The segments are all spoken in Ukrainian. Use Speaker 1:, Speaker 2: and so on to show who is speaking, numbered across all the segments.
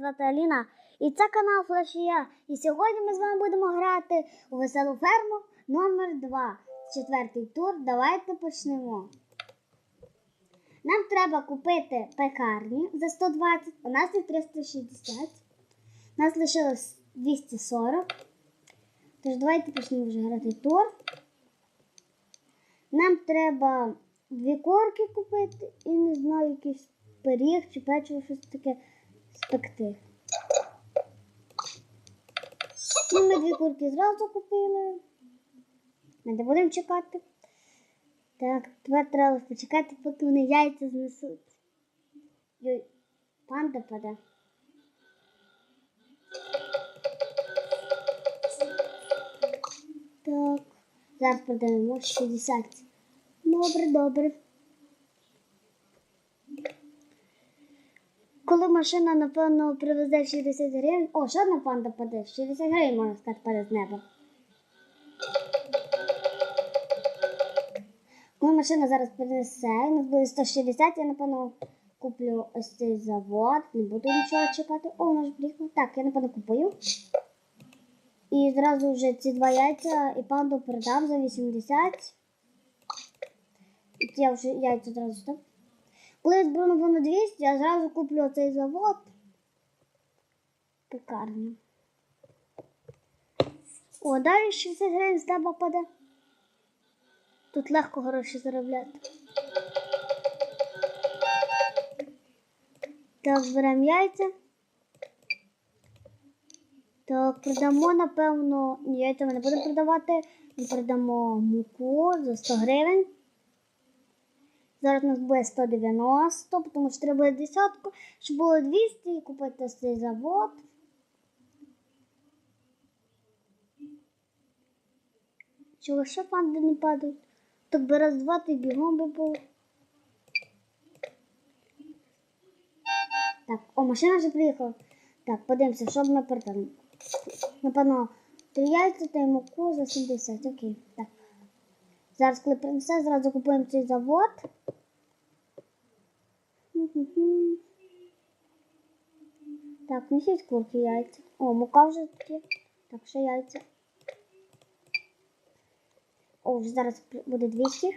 Speaker 1: звати Аліна, і це канал Флешія. І сьогодні ми з вами будемо грати у веселу ферму номер 2 Четвертий тур. Давайте почнемо. Нам треба купити пекарні за 120, у нас їх 360. У нас лишилось 240. Тож давайте почнемо вже грати тур. Нам треба дві корки купити і не знаю, якийсь пиріг чи печиво, щось таке спекти. Ну, ми дві курки зразу купили. Ми не будемо чекати. Так, тепер треба почекати, поки вони яйця знесуть. Йой, панда паде. Так, зараз продаємо 60. Добре, добре. Коли машина, напевно, привезе 60 гривень. О, ще одна панда паде. 60 гривень, можна сказати, паде з неба. Коли машина зараз принесе, у нас буде 160, я, напевно, куплю ось цей завод. Не буду нічого чекати. О, вона ж приїхала. Так, я, напевно, купую. І зразу вже ці два яйця і панду продам за 80. І я вже яйця зразу став. Коли зберу на 200, я зразу куплю цей завод. Пекарню. О, далі 60 гривень з неба паде. Тут легко гроші заробляти. Так, беремо яйця. Так, продамо, напевно, ні, яйця ми не будемо продавати. Ми продамо муку за 100 гривень. Зараз у нас буде 190, тому що треба буде десятку, щоб було 200 і купити цей завод. Чого ще панди не падають? Так би раз два ти бігом би був. Так, о, машина вже приїхала. Так, подивимося, що ми продали. Напевно, три яйця та й муку за 70. Окей, так. Зараз, коли принесе, зразу купуємо цей завод. Мгм. Так, несіть курки яйця. О, мука вже такі. Так, ще яйця. О, вже зараз при- буде 200.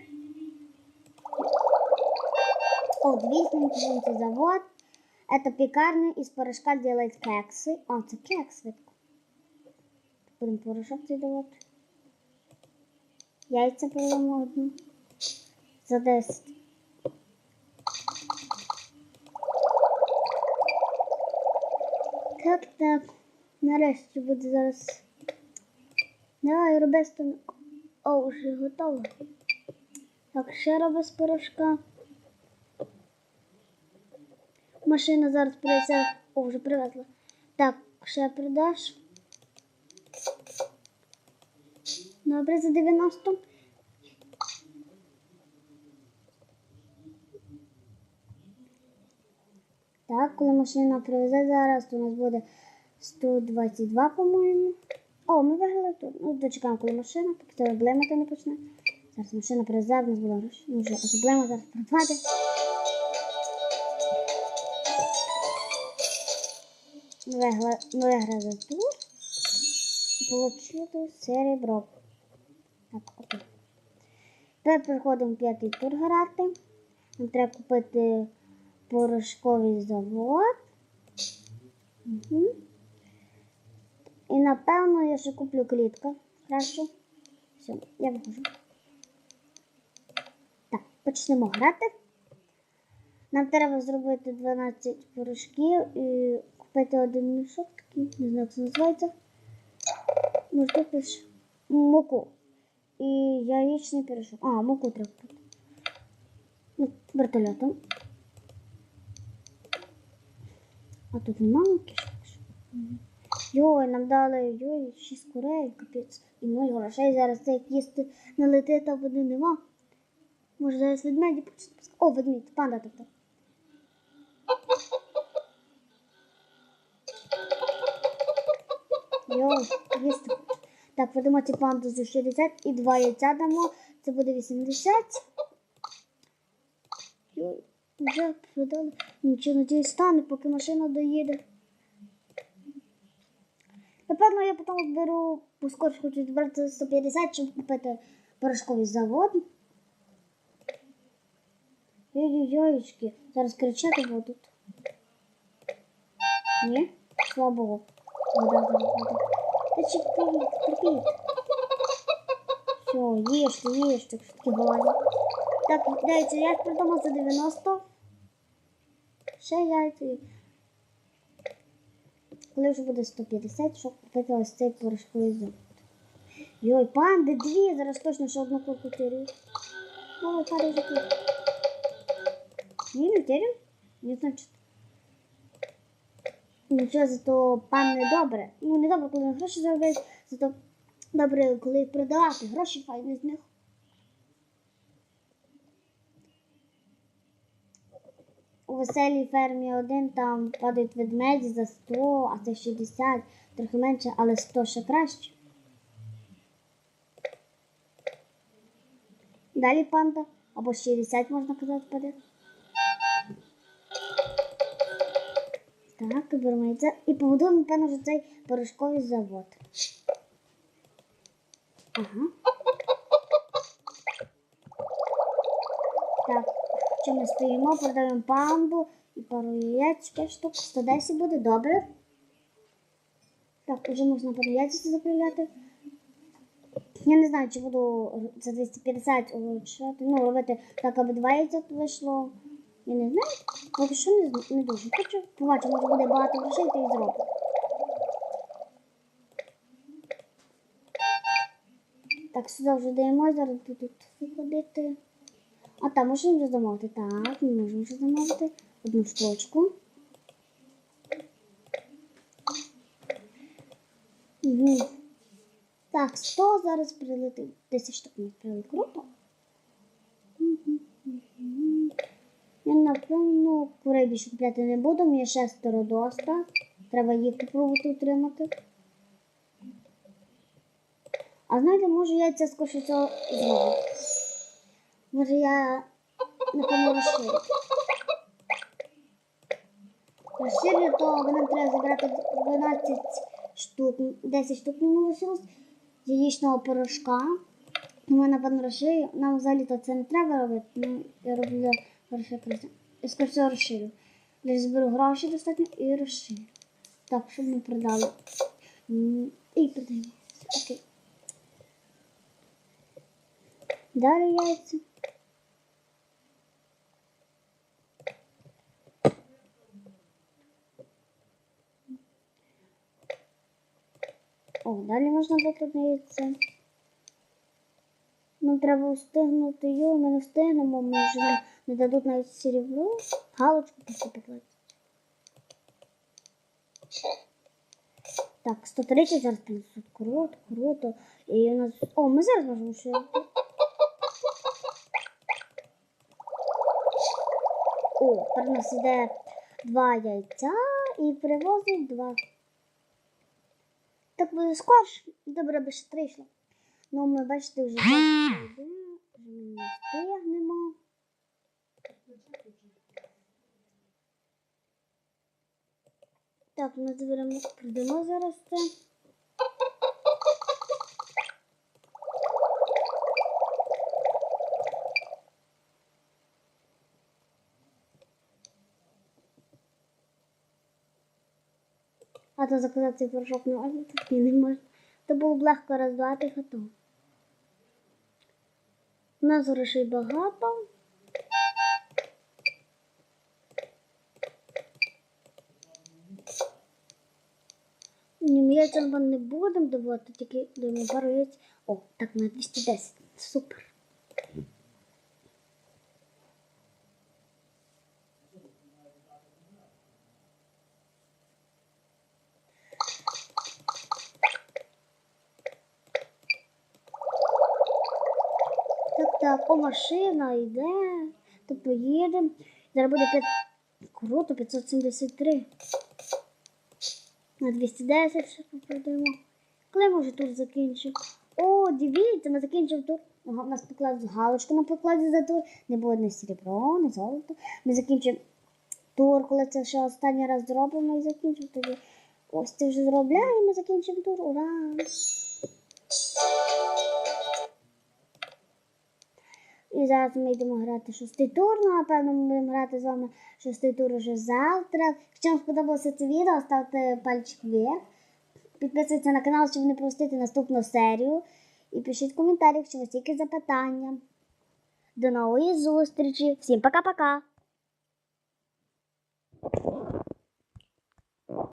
Speaker 1: О, 200 мы купим цей завод. Это пекарня из порошка делает кексы. О, це кекс, видко. Будемо порошок цей давати. Яйця продамо одну. За 10. Так, так. Нарешті буде зараз. Давай, роби станок. О, вже готово. Так, ще роби з порошка. Машина зараз принесе. О, вже привезла. Так, ще продаш. Добре, за 90. Так, коли машина привезе зараз, то у нас буде 122, по-моєму. О, ми виграли тут. Ну, дочекаємо, коли машина, поки це облемати не почне. Зараз машина привезе, в нас буде гроші. Ну, вже проблема зараз продавати. Ми виграли, тур. Получили серебро. Тепер переходимо в п'ятий тур грати. Нам треба купити порошковий завод. Угу. І напевно я ще куплю клітку. Хорошо. Все, я виходжу. Так, почнемо грати. Нам треба зробити 12 порошків і купити один мішок такий, не знаю, як це називається. Може, пише муку. І яєчний пиріжок. А, муку треба. Ну, вертольотом. А тут нема муки? Йой, нам дали йой, 6 курей, капець. І ноль грошей зараз це як їсти не летить, а води нема. Може зараз ведмеді пускати. О, ведмідь, панда тобто. Йой, їсти. хочу. Так, ці панду за 60 і два яйця дамо. Це буде 80. Йой, вже продали. Нічого, надіюсь, стане, поки машина доїде. Напевно, я потім зберу, поскорше хочу збирати 150, щоб купити порошковий завод. Ой-ой-ойчки, зараз кричати будуть. Ні? Слава Богу. Вода зараз чекайте, терпіть. Все, їжте, їжте, що такі. Так, дивіться, я придумав за 90. Ще яйця. Коли вже буде 150, щоб купити цей порошковий завод. Йой, панди, дві, зараз точно ще одну курку терю. Давай, падай за курку. Ні, не терю? Не значить. Нічого, зато пан не добре. Ну, не добре, коли гроші заробляють, зато добре, коли продавати. Гроші файні з них. У веселій фермі один там падають ведмеді за 100, а це 60, трохи менше, але 100 ще краще. Далі панда, або 60 можна казати паде. Так, беремо яйця і побудуємо, напевно, вже цей порошковий завод. Ага. Так, що ми стоїмо, продаємо панду і пару яєць, 5 штук, 110 буде, добре. Так, вже можна пару яйця заправляти. Я не знаю, чи буду за 250 улучшати, ну, робити так, аби два яйця вийшло. Я не знаю. Поки що не, не дуже хочу. Побачимо, може буде багато грошей, то і зроблю. Так, сюди вже даємо, зараз будуть виходити. А там можемо вже замовити. Так, ми можемо вже замовити одну штучку. Угу. Так, 100 зараз прилетить. 10 штук не прилетить. Круто. Я, напевно, курей більше купляти не буду, мені шестеро доста. Треба їх попробувати утримати. А знаєте, може я це скорше цього зроблю. Може я напевно розширю. Розширю, то нам треба забрати 12 штук, 10 штук мені лишилось яєчного порошка. Тому, напевно, розширю. Нам взагалі то це не треба робити. Ну, я роблю скоріше всього розширю. Десь зберу гроші достатньо і розширю. Так, щоб ми продали. І продаємо. Окей. Далі яйця. О, далі можна яйце. Нам треба встигнути його, ми не встигнемо, ми вже не дадуть навіть срібло. Галочку покладати. Так, 130 зараз принесуть. Круто, круто. І у нас. О, ми зараз можемо ще. О, у нас іде два яйця і привозить два. Так буде скорше. Добре, би ще три йшло. Ну, ми бачите, вже йде, не встигнемо. Так, ми зберемо, продамо зараз це. А то заказати цей порошок не можна, так ні, не можна. То було б легко роздавати готово. У нас грошей багато. Ні, ми не будемо давати, тільки даємо пару яєць. О, так на 210. Супер. Так, так, о, машина йде. То поїдемо. Зараз буде 5... Круто, 573. На 210 ще продаємо. Може вже тур закінчив? О, дивіться, ми закінчив тур. Ага, у нас поклад галочку на покладі за тур. Не було ні серебро, ні золото. Ми закінчимо тур, коли це ще останній раз зробимо і закінчимо тоді. Ось це вже зробляємо, закінчимо тур. Ура! І зараз ми йдемо грати шостий тур. Ну, напевно, ми будемо грати з вами шостий тур уже завтра. Якщо вам сподобалося це відео, ставте пальчик вверх. Підписуйтесь на канал, щоб не пропустити наступну серію. І пишіть в коментарі, якщо у вас тільки запитання. До нової зустрічі. Всім пока-пока!